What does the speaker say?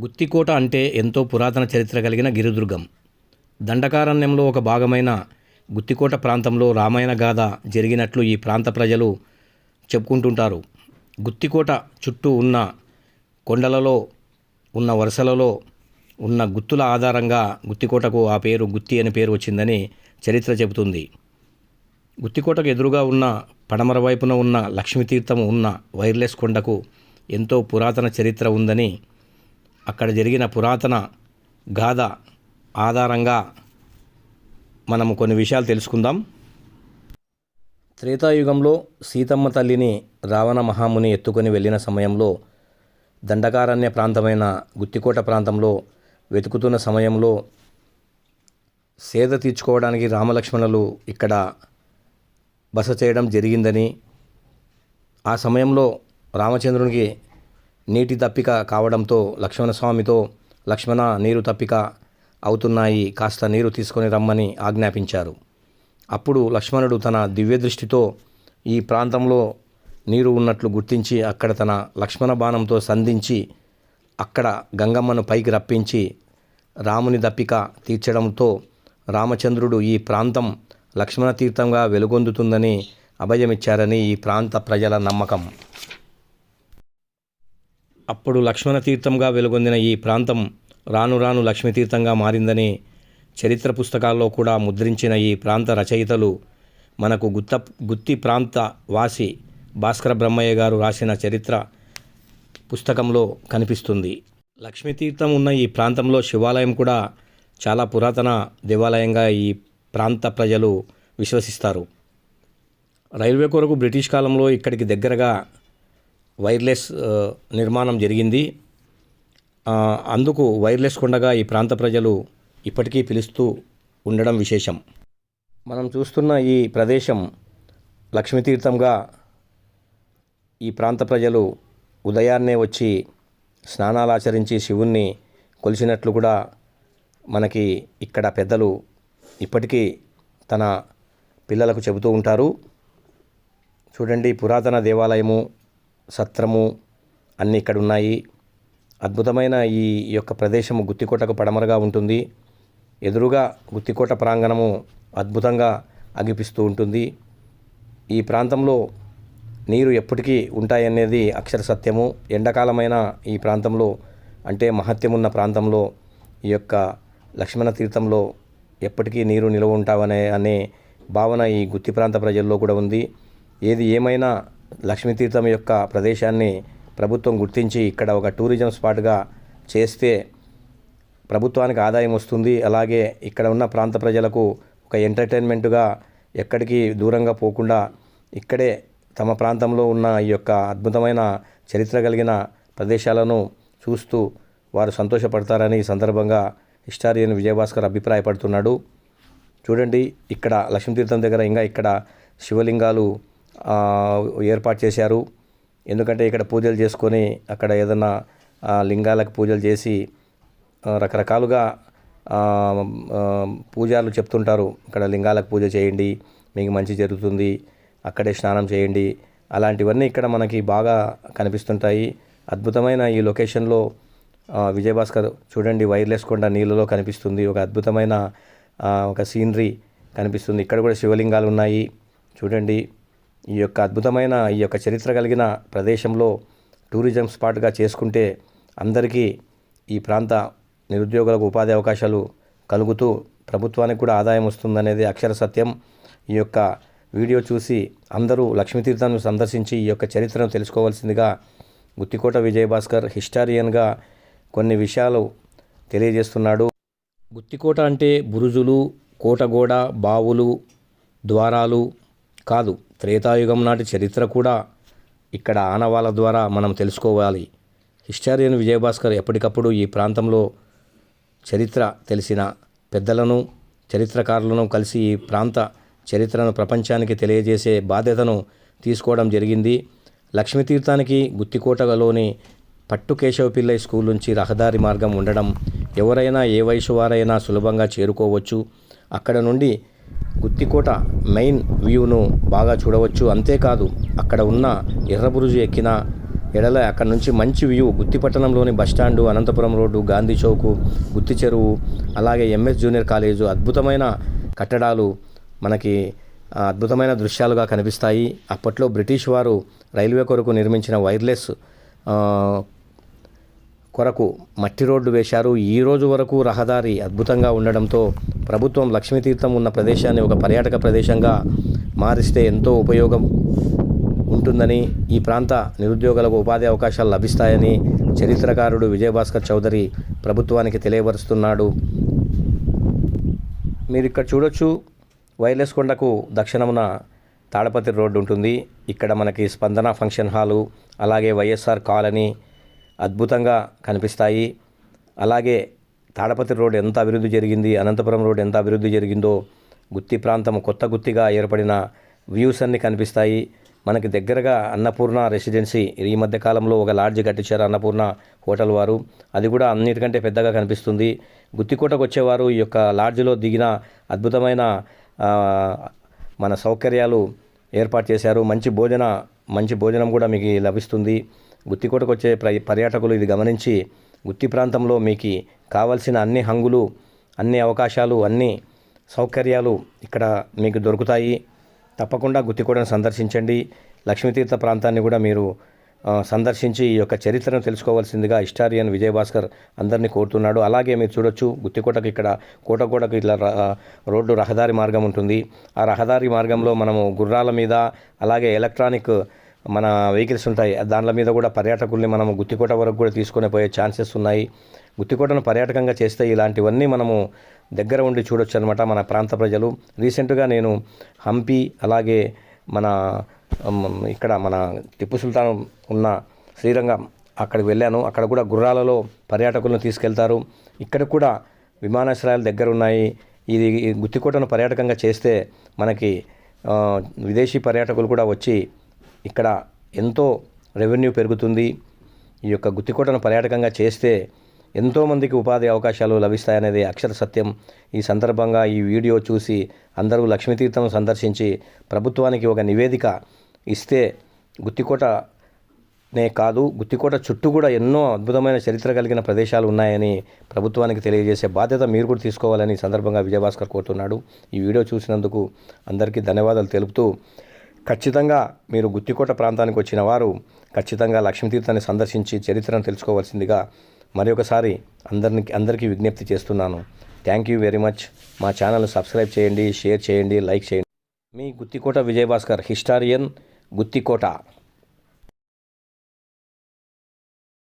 గుత్తికోట అంటే ఎంతో పురాతన చరిత్ర కలిగిన గిరిదుర్గం. దండకారణ్యంలో ఒక భాగమైన గుత్తికోట ప్రాంతంలో రామాయణ గాథ జరిగినట్లు ఈ ప్రాంత ప్రజలు చెప్పుకుంటుంటారు. గుత్తికోట చుట్టూ ఉన్న కొండలలో ఉన్న వరుసలలో ఉన్న గుత్తుల ఆధారంగా గుత్తికోటకు ఆ పేరు గుత్తి అనే పేరు వచ్చిందని చరిత్ర చెబుతుంది. గుత్తికోటకు ఎదురుగా ఉన్న పడమర వైపున ఉన్న లక్ష్మీతీర్థము ఉన్న వైర్లెస్ కొండకు ఎంతో పురాతన చరిత్ర ఉందని అక్కడ జరిగిన పురాతన గాథ ఆధారంగా మనము కొన్ని విషయాలు తెలుసుకుందాం. త్రేతాయుగంలో సీతమ్మ తల్లిని రావణ మహాముని ఎత్తుకొని వెళ్ళిన సమయంలో దండకారణ్య ప్రాంతమైన గుత్తికోట ప్రాంతంలో వెతుకుతున్న సమయంలో సేద తీర్చుకోవడానికి రామలక్ష్మణులు ఇక్కడ బస చేయడం జరిగిందని ఆ సమయంలో రామచంద్రునికి నీటి తప్పిక కావడంతో లక్ష్మణస్వామితో లక్ష్మణ నీరు తప్పిక అవుతున్నాయి కాస్త నీరు తీసుకొని రమ్మని ఆజ్ఞాపించారు. అప్పుడు లక్ష్మణుడు తన దివ్య దృష్టితో ఈ ప్రాంతంలో నీరు ఉన్నట్లు గుర్తించి అక్కడ తన లక్ష్మణ బాణంతో సంధించి అక్కడ గంగమ్మను పైకి రప్పించి రాముని దప్పిక తీర్చడంతో రామచంద్రుడు ఈ ప్రాంతం లక్ష్మణ తీర్థంగా వెలుగొందుతుందని అభయమిచ్చారని ఈ ప్రాంత ప్రజల నమ్మకం. అప్పుడు లక్ష్మణ తీర్థంగా వెలుగొందిన ఈ ప్రాంతం రాను రాను లక్ష్మీతీర్థంగా మారిందని చరిత్ర పుస్తకాల్లో కూడా ముద్రించిన ఈ ప్రాంత రచయితలు మనకు గుత్త గుత్తి ప్రాంత వాసి భాస్కర బ్రహ్మయ్య గారు రాసిన చరిత్ర పుస్తకంలో కనిపిస్తుంది. లక్ష్మీతీర్థం ఉన్న ఈ ప్రాంతంలో శివాలయం కూడా చాలా పురాతన దేవాలయంగా ఈ ప్రాంత ప్రజలు విశ్వసిస్తారు. రైల్వే కొరకు బ్రిటిష్ కాలంలో ఇక్కడికి దగ్గరగా వైర్లెస్ నిర్మాణం జరిగింది. అందుకు వైర్లెస్ కొండగా ఈ ప్రాంత ప్రజలు ఇప్పటికీ పిలుస్తూ ఉండడం విశేషం. మనం చూస్తున్న ఈ ప్రదేశం లక్ష్మీతీర్థంగా ఈ ప్రాంత ప్రజలు ఉదయాన్నే వచ్చి స్నానాలు ఆచరించి శివుణ్ణి కొలిచినట్లు కూడా మనకి ఇక్కడ పెద్దలు ఇప్పటికీ తన పిల్లలకు చెబుతూ ఉంటారు. చూడండి పురాతన దేవాలయము సత్రము అన్నీ ఇక్కడ ఉన్నాయి. అద్భుతమైన ఈ యొక్క ప్రదేశము గుత్తికోటకు పడమరగా ఉంటుంది. ఎదురుగా గుత్తికోట ప్రాంగణము అద్భుతంగా అగిపిస్తూ ఉంటుంది. ఈ ప్రాంతంలో నీరు ఎప్పటికీ ఉంటాయనేది అక్షర సత్యము. ఎండాకాలమైన ఈ ప్రాంతంలో అంటే మహత్యమున్న ప్రాంతంలో ఈ యొక్క లక్ష్మణ తీర్థంలో ఎప్పటికీ నీరు నిలవ ఉంటావనే అనే భావన ఈ గుత్తి ప్రాంత ప్రజల్లో కూడా ఉంది. ఏది ఏమైనా లక్ష్మీతీర్థం యొక్క ప్రదేశాన్ని ప్రభుత్వం గుర్తించి ఇక్కడ ఒక టూరిజం స్పాట్గా చేస్తే ప్రభుత్వానికి ఆదాయం వస్తుంది. అలాగే ఇక్కడ ఉన్న ప్రాంత ప్రజలకు ఒక ఎంటర్టైన్మెంట్గా ఎక్కడికి దూరంగా పోకుండా ఇక్కడే తమ ప్రాంతంలో ఉన్న ఈ యొక్క అద్భుతమైన చరిత్ర కలిగిన ప్రదేశాలను చూస్తూ వారు సంతోషపడతారని ఈ సందర్భంగా హిస్టారియన్ విజయభాస్కర్ అభిప్రాయపడుతున్నాడు. చూడండి ఇక్కడ లక్ష్మీతీర్థం దగ్గర ఇంకా ఇక్కడ శివలింగాలు ఏర్పాటు చేశారు. ఎందుకంటే ఇక్కడ పూజలు చేసుకొని అక్కడ ఏదన్నా లింగాలకు పూజలు చేసి రకరకాలుగా పూజారులు చెప్తుంటారు. ఇక్కడ లింగాలకు పూజ చేయండి మీకు మంచి జరుగుతుంది అక్కడే స్నానం చేయండి. అలాంటివన్నీ ఇక్కడ మనకి బాగా కనిపిస్తుంటాయి. అద్భుతమైన ఈ లొకేషన్లో విజయభాస్కర్ చూడండి వైర్లెస్ కొండ నీళ్ళలో కనిపిస్తుంది. ఒక అద్భుతమైన ఒక సీనరీ కనిపిస్తుంది. ఇక్కడ కూడా శివలింగాలు ఉన్నాయి చూడండి. ఈ యొక్క అద్భుతమైన ఈ యొక్క చరిత్ర కలిగిన ప్రదేశంలో టూరిజం స్పాట్గా చేసుకుంటే అందరికీ ఈ ప్రాంత నిరుద్యోగులకు ఉపాధి అవకాశాలు కలుగుతూ ప్రభుత్వానికి కూడా ఆదాయం వస్తుందనేది అక్షర సత్యం. ఈ యొక్క వీడియో చూసి అందరూ లక్ష్మీతీర్థాన్ని సందర్శించి ఈ యొక్క చరిత్రను తెలుసుకోవాల్సిందిగా గుత్తికోట విజయభాస్కర్ హిస్టారియన్గా కొన్ని విషయాలు తెలియజేస్తున్నాడు. గుత్తికోట అంటే బురుజులు కోటగోడ బావులు ద్వారాలు కాదు. త్రేతాయుగం నాటి చరిత్ర కూడా ఇక్కడ ఆనవాళ్ళ ద్వారా మనం తెలుసుకోవాలి. హిస్టారియన్ విజయభాస్కర్ ఎప్పటికప్పుడు ఈ ప్రాంతంలో చరిత్ర తెలిసిన పెద్దలను చరిత్రకారులను కలిసి ఈ ప్రాంత చరిత్రను ప్రపంచానికి తెలియజేసే బాధ్యతను తీసుకోవడం జరిగింది. లక్ష్మీతీర్థానికి గుత్తికోటలోని పట్టు కేశవపిల్లై స్కూల్ నుంచి రహదారి మార్గం ఉండడం ఎవరైనా ఏ వయసు వారైనా సులభంగా చేరుకోవచ్చు. అక్కడ నుండి గుత్తికోట మెయిన్ వ్యూను బాగా చూడవచ్చు. అంతేకాదు అక్కడ ఉన్న ఎర్రబురుజు ఎక్కిన ఎడల అక్కడ నుంచి మంచి view గుత్తిపట్టణంలోని bus stand Anantapuram road Gandhi Chowk Gutti చెరువు అలాగే ఎంఎస్ జూనియర్ కాలేజు అద్భుతమైన కట్టడాలు మనకి అద్భుతమైన దృశ్యాలుగా కనిపిస్తాయి. అప్పట్లో బ్రిటిష్ వారు రైల్వే కొరకు నిర్మించిన వైర్లెస్ కొరకు మట్టి రోడ్డు వేశారు. ఈ రోజు వరకు రహదారి అద్భుతంగా ఉండడంతో ప్రభుత్వం లక్ష్మీతీర్థం ఉన్న ప్రదేశాన్ని ఒక పర్యాటక ప్రదేశంగా మారిస్తే ఎంతో ఉపయోగం ఉంటుందని ఈ ప్రాంత నిరుద్యోగులకు ఉపాధి అవకాశాలు లభిస్తాయని చరిత్రకారుడు విజయభాస్కర్ చౌదరి ప్రభుత్వానికి తెలియపరుస్తున్నాడు. మీరు ఇక్కడ చూడొచ్చు వైర్లెస్ కొండకు దక్షిణమున తాడపతి రోడ్డు ఉంటుంది. ఇక్కడ మనకి స్పందన ఫంక్షన్ హాలు అలాగే వైఎస్ఆర్ కాలనీ అద్భుతంగా కనిపిస్తాయి. అలాగే తాడపత్రి రోడ్ ఎంత అభివృద్ధి జరిగింది అనంతపురం రోడ్ ఎంత అభివృద్ధి జరిగిందో గుత్తి ప్రాంతం కొత్త గుత్తిగా ఏర్పడిన వ్యూస్ అన్ని కనిపిస్తాయి. మనకి దగ్గరగా అన్నపూర్ణ రెసిడెన్సీ ఈ మధ్య కాలంలో ఒక లాడ్జ్ కట్టించారు అన్నపూర్ణ హోటల్ వారు. అది కూడా అన్నిటికంటే పెద్దగా కనిపిస్తుంది. గుత్తికోటకు వచ్చేవారు ఈ యొక్క లాడ్జ్లో దిగిన అద్భుతమైన మన సౌకర్యాలు ఏర్పాటు చేశారు. మంచి భోజన మంచి భోజనం కూడా మీకు లభిస్తుంది. గుత్తికోటకు వచ్చే పర్యాటకులు ఇది గమనించి గుత్తి ప్రాంతంలో మీకు కావలసిన అన్ని హంగులు అన్ని అవకాశాలు అన్ని సౌకర్యాలు ఇక్కడ మీకు దొరుకుతాయి. తప్పకుండా గుత్తికోటను సందర్శించండి. లక్ష్మీతీర్థ ప్రాంతాన్ని కూడా మీరు సందర్శించి ఈ యొక్క చరిత్రను తెలుసుకోవాల్సిందిగా హిస్టారియన్ విజయభాస్కర్ అందరినీ కోరుతున్నాడు. అలాగే మీరు చూడొచ్చు గుత్తికోటకు ఇక్కడ కోటకోటకు ఇట్లా రోడ్డు రహదారి మార్గం ఉంటుంది. ఆ రహదారి మార్గంలో మనము గుర్రాల మీద అలాగే ఎలక్ట్రానిక్ మన వెహికల్స్ ఉంటాయి. దానిల మీద కూడా పర్యాటకుల్ని మనం గుత్తికోట వరకు కూడా తీసుకొని పోయే ఛాన్సెస్ ఉన్నాయి. గుత్తికోటను పర్యాటకంగా చేస్తే ఇలాంటివన్నీ మనము దగ్గర ఉండి చూడొచ్చు అనమాట మన ప్రాంత ప్రజలు. రీసెంట్గా నేను హంపి అలాగే మన ఇక్కడ మన టిప్పు సుల్తాన్ ఉన్న శ్రీరంగం అక్కడికి వెళ్ళాను. అక్కడ కూడా గుర్రాలలో పర్యాటకులను తీసుకెళ్తారు. ఇక్కడ కూడా విమానాశ్రయాలు దగ్గర ఉన్నాయి. ఇది ఈ గుత్తికోటను పర్యాటకంగా చేస్తే మనకి విదేశీ పర్యాటకులు కూడా వచ్చి ఇక్కడ ఎంతో రెవెన్యూ పెరుగుతుంది. ఈ యొక్క గుత్తికోటను పర్యాటకంగా చేస్తే ఎంతోమందికి ఉపాధి అవకాశాలు లభిస్తాయనేది అక్షర సత్యం. ఈ సందర్భంగా ఈ వీడియో చూసి అందరూ లక్ష్మీతీర్థం సందర్శించి ప్రభుత్వానికి ఒక నివేదిక ఇస్తే గుత్తికోటనే కాదు గుత్తికోట చుట్టూ కూడా ఎన్నో అద్భుతమైన చరిత్ర కలిగిన ప్రదేశాలు ఉన్నాయని ప్రభుత్వానికి తెలియజేసే బాధ్యత మీరు కూడా తీసుకోవాలని సందర్భంగా విజయభాస్కర్ కోరుతున్నాడు. ఈ వీడియో చూసినందుకు అందరికీ ధన్యవాదాలు తెలుపుతూ ఖచ్చితంగా మీరు గుత్తికోట ప్రాంతానికి వచ్చిన వారు ఖచ్చితంగా లక్ష్మీతీర్థాన్ని సందర్శించి చరిత్రను తెలుసుకోవాల్సిందిగా మరి ఒకసారి అందరిని అందరికీ విజ్ఞప్తి చేస్తున్నాను. థ్యాంక్ యూ వెరీ మచ్ మా ఛానల్ సబ్స్క్రైబ్ చేయండి షేర్ చేయండి లైక్ చేయండి. మీ గుత్తికోట విజయభాస్కర్ హిస్టారియన్ గుత్తికోట.